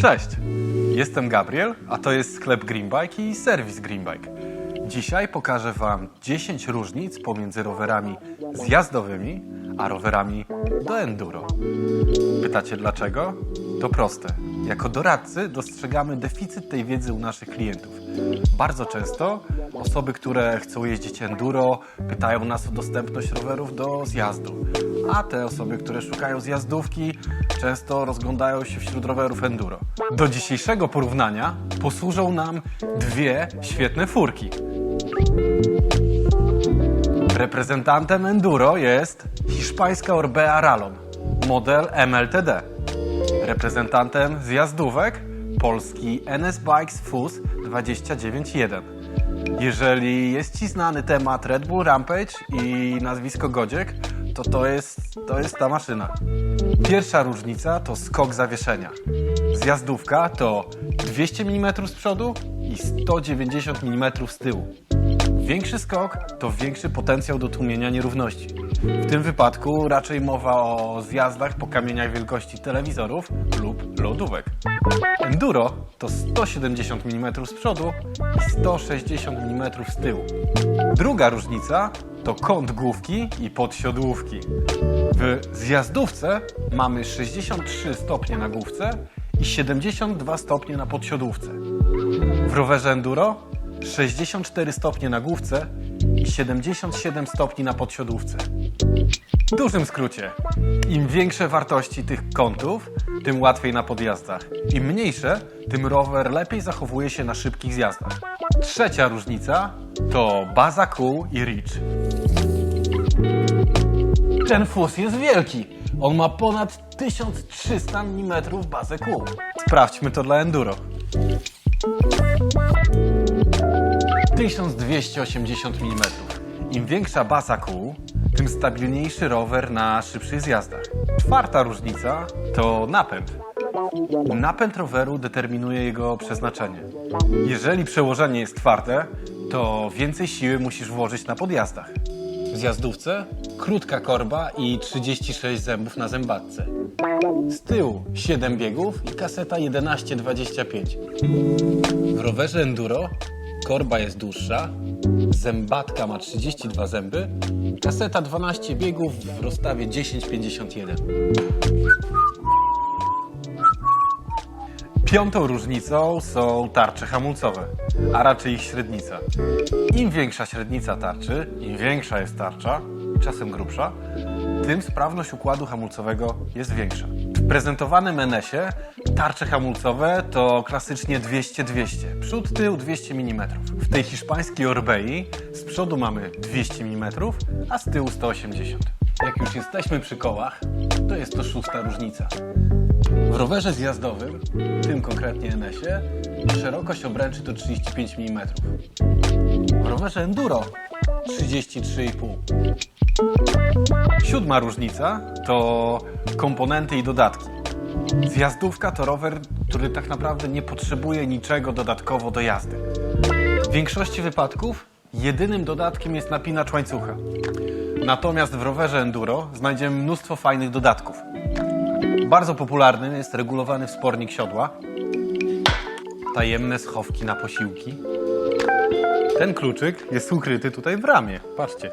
Cześć, jestem Gabriel, a to jest sklep Greenbike i serwis Greenbike. Dzisiaj pokażę Wam 10 różnic pomiędzy rowerami zjazdowymi a rowerami do enduro. Pytacie dlaczego? To proste. Jako doradcy dostrzegamy deficyt tej wiedzy u naszych klientów. Bardzo często osoby, które chcą jeździć enduro, pytają nas o dostępność rowerów do zjazdu. A te osoby, które szukają zjazdówki, często rozglądają się wśród rowerów enduro. Do dzisiejszego porównania posłużą nam dwie świetne furki. Reprezentantem enduro jest hiszpańska Orbea Rallon, model MLTD. Reprezentantem zjazdówek polski NS Bikes FUS 291. Jeżeli jest Ci znany temat Red Bull Rampage i nazwisko Godziek, to to jest, to jest ta maszyna. Pierwsza różnica to skok zawieszenia. Zjazdówka to 200 mm z przodu i 190 mm z tyłu. Większy skok to większy potencjał do tłumienia nierówności. W tym wypadku raczej mowa o zjazdach po kamieniach wielkości telewizorów lub lodówek. Enduro to 170 mm z przodu i 160 mm z tyłu. Druga różnica to kąt główki i podsiodłówki. W zjazdówce mamy 63 stopnie na główce i 72 stopnie na podsiodłówce. W rowerze enduro 64 stopnie na główce i 77 stopni na podsiodłówce. W dużym skrócie, im większe wartości tych kątów, tym łatwiej na podjazdach. Im mniejsze, tym rower lepiej zachowuje się na szybkich zjazdach. Trzecia różnica to baza kół i reach. Ten fus jest wielki. On ma ponad 1300 mm bazę kół. Sprawdźmy to dla enduro. 1280 mm. Im większa baza kół, tym stabilniejszy rower na szybszych zjazdach. Czwarta różnica to napęd. Napęd roweru determinuje jego przeznaczenie. Jeżeli przełożenie jest twarde, to więcej siły musisz włożyć na podjazdach. W zjazdówce krótka korba i 36 zębów na zębatce. Z tyłu 7 biegów i kaseta 1125. W rowerze enduro korba jest dłuższa, zębatka ma 32 zęby, kaseta 12 biegów w rozstawie 1051. Piątą różnicą są tarcze hamulcowe, a raczej ich średnica. Im większa średnica tarczy, im większa jest tarcza, czasem grubsza, tym sprawność układu hamulcowego jest większa. W prezentowanym NS-ie tarcze hamulcowe to klasycznie 200-200, przód, tył 200 mm. W tej hiszpańskiej Orbei z przodu mamy 200 mm, a z tyłu 180. Jak już jesteśmy przy kołach, to jest to szósta różnica. W rowerze zjazdowym, tym konkretnie NS-ie, szerokość obręczy to 35 mm. W rowerze enduro 33,5. Siódma różnica to komponenty i dodatki. Zjazdówka to rower, który tak naprawdę nie potrzebuje niczego dodatkowo do jazdy. W większości wypadków jedynym dodatkiem jest napinacz łańcucha. Natomiast w rowerze enduro znajdziemy mnóstwo fajnych dodatków. Bardzo popularnym jest regulowany wspornik siodła, tajemne schowki na posiłki. Ten kluczyk jest ukryty tutaj w ramie. Patrzcie.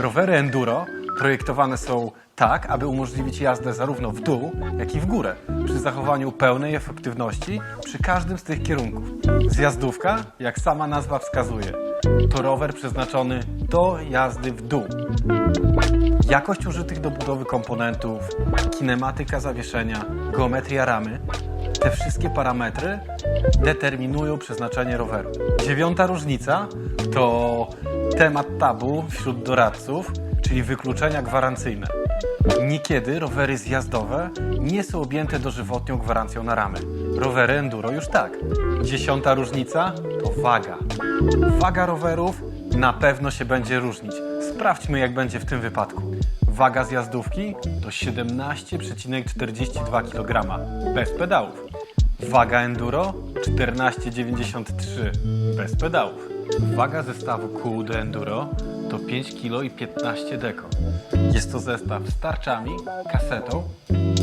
Rowery enduro projektowane są tak, aby umożliwić jazdę zarówno w dół, jak i w górę, przy zachowaniu pełnej efektywności przy każdym z tych kierunków. Zjazdówka, jak sama nazwa wskazuje, to rower przeznaczony do jazdy w dół. Jakość użytych do budowy komponentów, kinematyka zawieszenia, geometria ramy te wszystkie parametry determinują przeznaczenie roweru. Dziewiąta różnica to temat tabu wśród doradców, czyli wykluczenia gwarancyjne. Niekiedy rowery zjazdowe nie są objęte dożywotnią gwarancją na ramy. Rowery enduro już tak. Dziesiąta różnica to waga. Waga rowerów na pewno się będzie różnić. Sprawdźmy jak będzie w tym wypadku. Waga zjazdówki to 17,42 kg bez pedałów. Waga enduro 14,93 bez pedałów. Waga zestawu kół do enduro to 5 kg i 15 deko. Jest to zestaw z tarczami, kasetą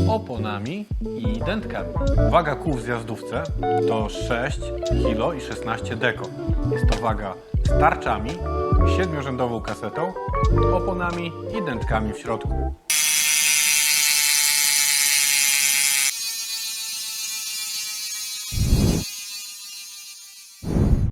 oponami i dętkami. Waga kół w zjazdówce to 6 kg i 16 deko. Jest to waga z tarczami, siedmiorzędową kasetą, oponami i dętkami w środku.